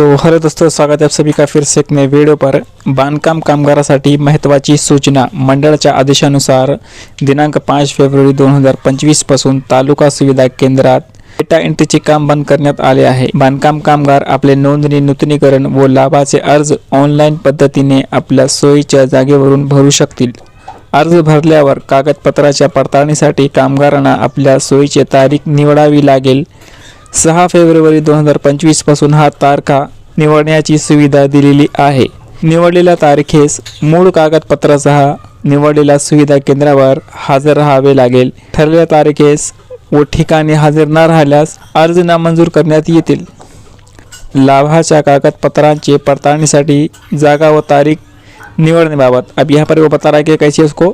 तो हेलो दोस्तों स्वागत है आप सभी का फिर से एक नए वीडियो पर. बांधकाम कामगारासाठी महत्त्वाची सूचना मंडळाच्या आदेशानुसार दिनांक पाच फेब्रुवारी दोन हजार पंचवीसपासून तालुका सुविधा केंद्रात डेटा एंट्रीचे काम बंद करण्यात आले आहे. बांधकाम कामगार आपले नोंदणी नूतनीकरण व लाभाचे अर्ज ऑनलाईन पद्धतीने आपल्या सोयीच्या जागेवरून भरू शकतील. अर्ज भरल्यावर कागदपत्राच्या पडताळणीसाठी कामगारांना आपल्या सोयीची तारीख निवडावी लागेल. सहा फेब्रुवारी दोन हजार पंचवीसपासून हा तारखा निवडण्याची सुविधा दिलेली आहे. निवडलेल्या तारखेस मूळ कागदपत्रासह निवडलेल्या सुविधा केंद्रावर हजर राहावे लागेल. ठरलेल्या तारखेस व ठिकाणी हजर न राहिल्यास अर्ज नामंजूर करण्यात येतील. लाभाच्या कागदपत्रांचे पडताळणीसाठी जागा व तारीख निवडने बाबत अब यहाँ पर वो बता रहा है कि कैसे उसको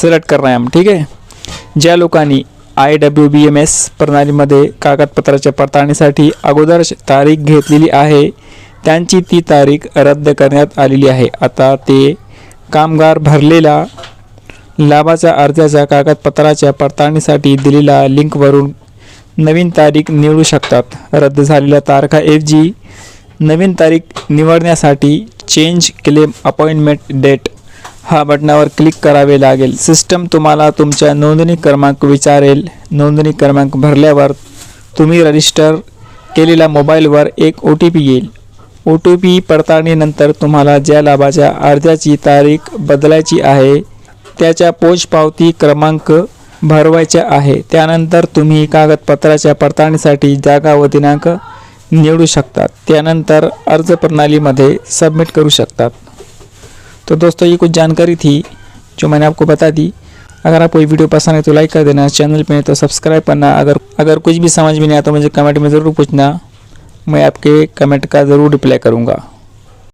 सिलेक्ट करना है हम ठीक है? ज्या लोकांनी I W B M S प्रणालीमध्ये कागदपत्राच्या पडताळणीसाठी अगोदर तारीख घेतलेली आहे. त्यांची ती तारीख रद्द करण्यात आलेली आहे. आता ते कामगार भरलेला लाभाच्या अर्जाच्या कागदपत्राच्या पडताळणीसाठी दिलेल्या लिंकवरून नवीन तारीख निवडू शकतात. रद्द झालेल्या तारखाऐवजी नवीन तारीख निवडण्यासाठी चेंज क्लेम अपॉइंटमेंट डेट हा बटनावर क्लिक करावे लागेल. सिस्टम तुम्हाला तुमच्या नोंदणी क्रमांक विचारेल. नोंदणी क्रमांक भरल्यावर तुम्ही रजिस्टर केलेल्या मोबाईलवर एक ओ टी पी येईल. ओ टी पी पडताळणीनंतर तुम्हाला ज्या लाभाच्या अर्जाची तारीख बदलायची आहे त्याच्या पोचपावती क्रमांक भरवायचा आहे. त्यानंतर तुम्ही कागदपत्राच्या पडताळणीसाठी जागा व दिनांक निवडू शकतात. त्यानंतर अर्ज प्रणालीमध्ये सबमिट करू शकतात. तो दोस्तों, ये कुछ जानकारी थी जो मैंने आपको बता दी। अगर आपको ये वीडियो पसंद है तो लाइक कर देना, चैनल पे तो सब्सक्राइब करना। अगर अगर कुछ भी समझ में नहीं आता तो मुझे कमेंट में ज़रूर पूछना। मैं आपके कमेंट का ज़रूर रिप्लाई करूँगा।